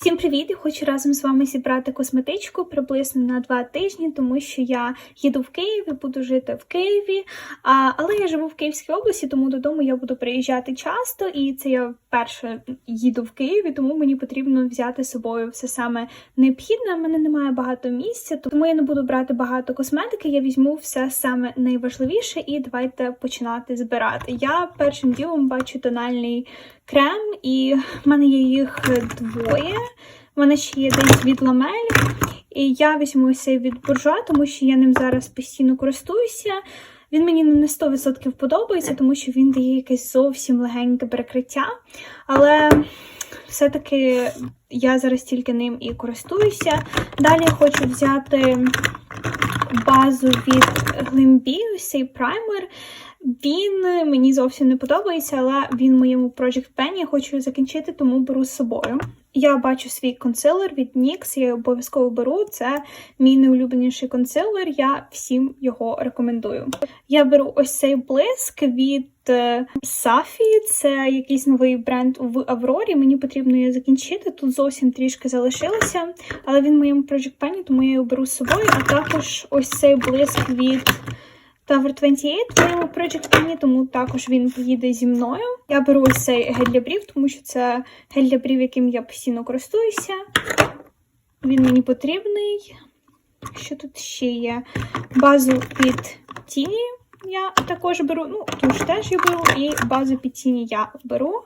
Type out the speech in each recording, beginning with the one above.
Всім привіт! Я хочу разом з вами зібрати косметичку приблизно на два тижні, тому що я їду в Київ і буду жити в Києві. А, але я живу в Київській області, тому додому я буду приїжджати часто, і це я вперше їду в Києві, тому мені потрібно взяти з собою все саме необхідне. У мене немає багато місця, тому я не буду брати багато косметики. Я візьму все саме найважливіше, і давайте починати збирати. Я першим ділом бачу тональний крем, і в мене є їх двоє. У мене ще є десь від ламель. І я візьму цей від буржуа, тому що я ним зараз постійно користуюся. Він мені не на 100% подобається, тому що він дає якесь зовсім легеньке перекриття. Але все-таки я зараз тільки ним і користуюся. Далі я хочу взяти базу від Glimby, цей праймер. Він мені зовсім не подобається, але він в моєму Project Pen я хочу закінчити, тому беру з собою. Я бачу свій консилер від NYX, я його обов'язково беру. Це мій найулюбленіший консилер, я всім його рекомендую. Я беру ось цей блиск від е, Safi, це якийсь новий бренд в Аврорі. Мені потрібно її закінчити. Тут зовсім трішки залишилося, але він в моєму Project Pen, тому я його беру з собою. А також ось цей блиск від Tower 28 в моєму Pen, тому також він поїде зі мною. Я беру ось цей гель для брів, тому що це гель для брів, яким я постійно користуюся. Він мені потрібний. Що тут ще є? Базу під тіні я також беру. Ну, туш теж я беру, і базу під тіні я беру.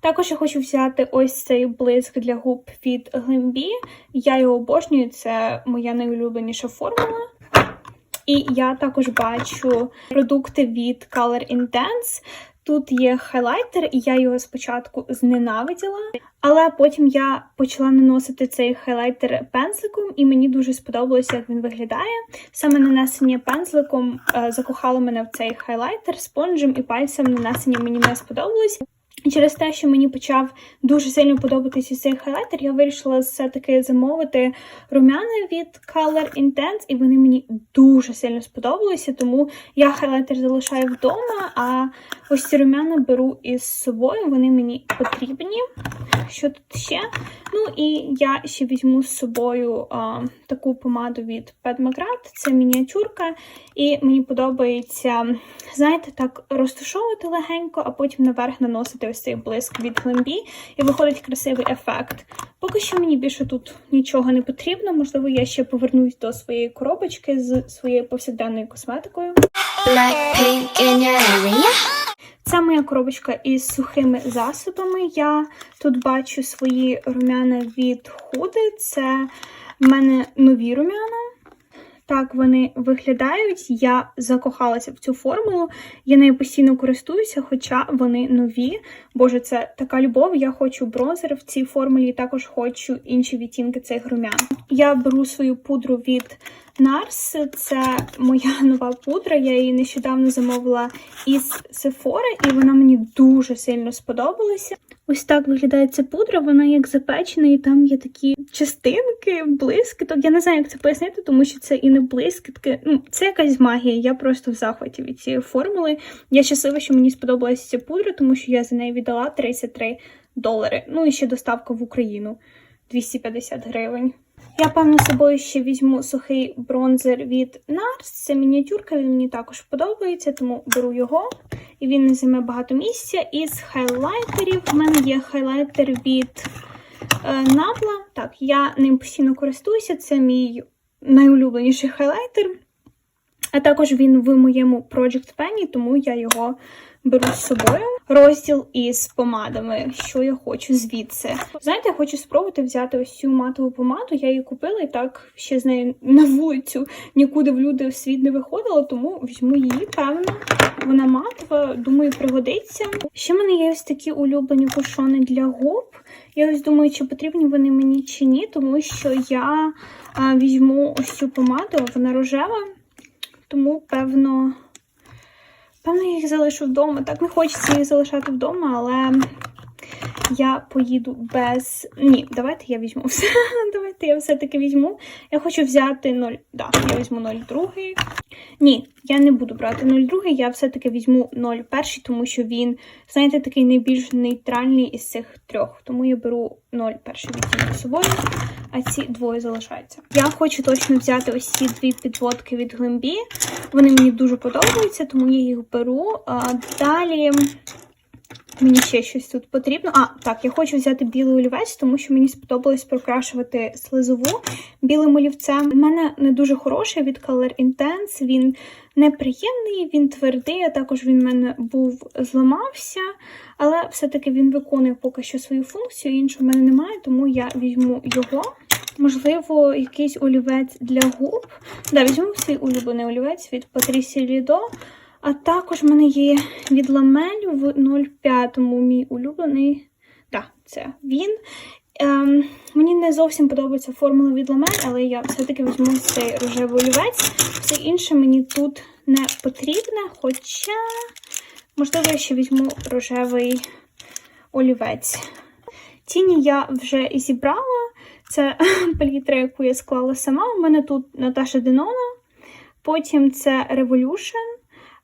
Також я хочу взяти ось цей блиск для губ від Glimby. Я його обожнюю, це моя найулюбленіша формула. І я також бачу продукти від Color Intense. Тут є хайлайтер, і я його спочатку зненавиділа, але потім я почала наносити цей хайлайтер пензликом, і мені дуже сподобалося, як він виглядає. Саме нанесення пензликом е, закохало мене в цей хайлайтер спонжем і пальцем нанесення мені не сподобалось. Через те, що мені почав дуже сильно подобатися цей хайлайтер, я вирішила все-таки замовити румяна від Color Intense, і вони мені дуже сильно сподобалися, тому я хайлайтер залишаю вдома, а ось ці румяна беру із собою, вони мені потрібні. Що тут ще? Ну і я ще візьму з собою а, таку помаду від Pat McGrath, це мініатюрка, і мені подобається, знаєте, так розташовувати легенько, а потім наверх наносити ось цей блиск від Glambi, і виходить красивий ефект. Поки що мені більше тут нічого не потрібно. Можливо, я ще повернусь до своєї коробочки з своєю повсякденною косметикою. Це моя коробочка із сухими засобами. Я тут бачу свої румяна від худи. Це в мене нові румяна. Так вони виглядають. Я закохалася в цю формулу. Я нею постійно користуюся, хоча вони нові. Боже, це така любов. Я хочу бронзер в цій формулі, і також хочу інші відтінки цих румян. Я беру свою пудру від NARS. Це моя нова пудра. Я її нещодавно замовила із Sephora, і вона мені дуже сильно сподобалася. Ось так виглядає ця пудра, вона як запечена, і там є такі частинки, блискіток. Я не знаю, як це пояснити, тому що це і не блискітки. Ну, це якась магія. Я просто в захваті від цієї формули. Я щаслива, що мені сподобалася ця пудра, тому що я за неї віддала 33 долари. Ну і ще доставка в Україну 250 гривень. Я, певно, з собою ще візьму сухий бронзер від NARS. Це мініатюрка, він мені також подобається, тому беру його. І він не займе багато місця. Із хайлайтерів в мене є хайлайтер від е, Nabla. Так, я ним постійно користуюся. Це мій найулюбленіший хайлайтер. А також він в моєму Project Pen, тому я його беру з собою. Розділ із помадами, що я хочу звідси. Знаєте, я хочу спробувати взяти ось цю матову помаду. Я її купила і так ще з нею на вулицю нікуди в люди в світ не виходила, тому візьму її, певно. Вона матова, думаю, пригодиться. Ще в мене є ось такі улюблені кушони для губ. Я ось думаю, чи потрібні вони мені чи ні, тому що я візьму ось цю помаду, вона рожева, тому певно. Певно, я їх залишу вдома. Так не хочеться їх залишати вдома, але я поїду без. Ні, давайте я візьму все. Давайте я все-таки візьму. Я хочу взяти 0. Да, я візьму 0,2. Ні, я не буду брати 0,2, я все-таки візьму 0,1, тому що він, знаєте, такий найбільш нейтральний із цих трьох. Тому я беру 0,1 відтінок з собою, а ці двоє залишаються. Я хочу точно взяти ось ці дві підводки від Глембі. Вони мені дуже подобаються, тому я їх беру. А, далі. Мені ще щось тут потрібно. А, так, я хочу взяти білий олівець, тому що мені сподобалось прокрашувати слизову білим олівцем. У мене не дуже хороший від Color Intense, він неприємний, він твердий, а також він в мене був зламався, але все-таки він виконує поки що свою функцію, іншого в мене немає, тому я візьму його. Можливо, якийсь олівець для губ. Да, візьму свій улюблений олівець від Patricia Lido. А також в мене є від ламель в 05 мій улюблений. Так, це він. Ем, мені не зовсім подобається формула від ламель, але я все-таки візьму цей рожевий олівець. Все інше мені тут не потрібне, хоча, можливо, я ще візьму рожевий олівець. Тіні я вже зібрала. Це палітра, яку я склала сама. У мене тут Наташа Денона, потім це Revolution.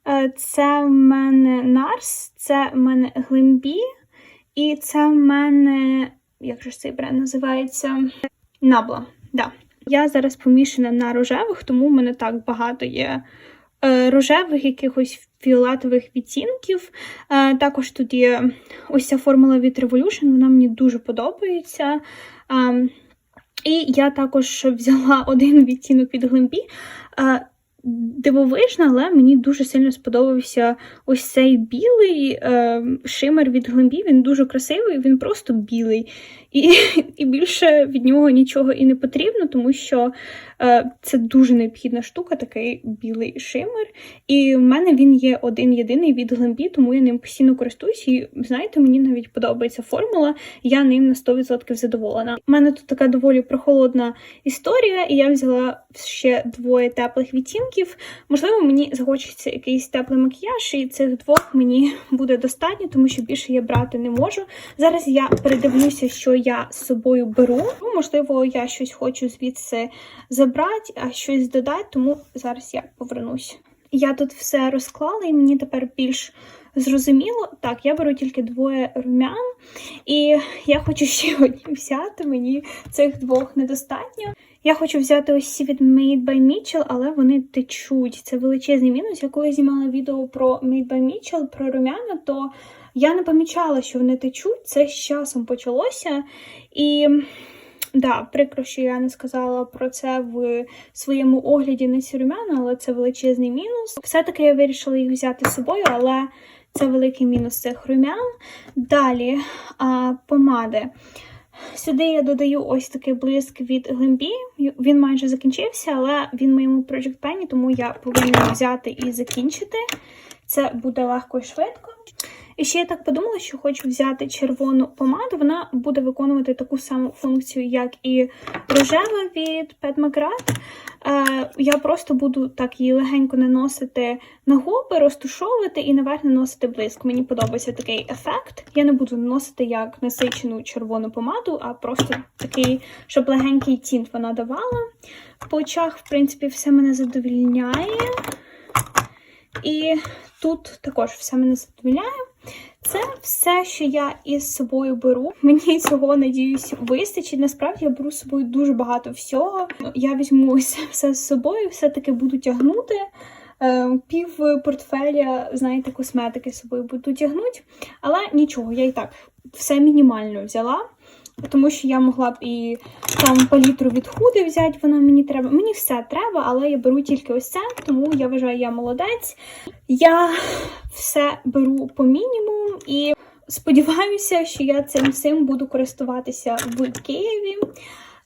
Е, Це в мене Нарс, це в мене Глимбі, і це в мене, як же ж цей бренд називається? Набла. Да. Я зараз помішана на рожевих, тому в мене так багато є е, рожевих, якихось фіолетових відтінків. Е, Також тут є ось ця формула від Revolution, вона мені дуже подобається. Ем, І я також взяла один відтінок від Глимбі. Дивовижна, але мені дуже сильно сподобався ось цей білий е, шимер від Глембі. Він дуже красивий, він просто білий. І, і більше від нього нічого і не потрібно, тому що е, це дуже необхідна штука, такий білий шимер. І в мене він є один єдиний від Глембі, тому я ним постійно користуюсь. І знаєте, мені навіть подобається формула, я ним на 100% задоволена. У мене тут така доволі прохолодна історія, і я взяла ще двоє теплих відтінків. Можливо, мені захочеться якийсь теплий макіяж, і цих двох мені буде достатньо, тому що більше я брати не можу. Зараз я передивлюся, що я з собою беру. Ну, можливо, я щось хочу звідси забрати, а щось додати, тому зараз я повернусь. Я тут все розклала, і мені тепер більш зрозуміло. Так, я беру тільки двоє румян, і я хочу ще одні взяти. Мені цих двох недостатньо. Я хочу взяти ось ці від Made by Mitchell, але вони течуть. Це величезний мінус. Я коли знімала відео про Made by Mitchell, про румяна, то я не помічала, що вони течуть. Це з часом почалося. І да, прикро, що я не сказала про це в своєму огляді на ці румяна, але це величезний мінус. Все-таки я вирішила їх взяти з собою, але це великий мінус цих румян. Далі а, помади. Сюди я додаю ось такий блиск від Глембі. Він майже закінчився, але він в моєму Project Pen, тому я повинна взяти і закінчити. Це буде легко і швидко. І ще я так подумала, що хочу взяти червону помаду. Вона буде виконувати таку саму функцію, як і рожева від Pet McGrath. Е, я просто буду так її легенько наносити на губи, розтушовувати і наверх наносити блиск. Мені подобається такий ефект. Я не буду наносити як насичену червону помаду, а просто такий, щоб легенький тінт вона давала. По очах, в принципі, все мене задовільняє. І тут також все мене задовільняє. Це все, що я із собою беру. Мені цього, надіюсь, вистачить. Насправді я беру з собою дуже багато всього. Я візьму все з собою, все-таки буду тягнути. Е, Пів портфеля, знаєте, косметики з собою буду тягнути. Але нічого, я і так все мінімально взяла. Тому що я могла б і там палітру від худи взяти, вона мені треба. Мені все треба, але я беру тільки ось це, тому я вважаю, я молодець. Я все беру по мінімуму і сподіваюся, що я цим всім буду користуватися в Києві.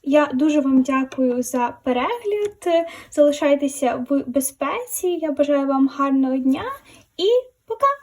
Я дуже вам дякую за перегляд. Залишайтеся в безпеці. Я бажаю вам гарного дня і пока!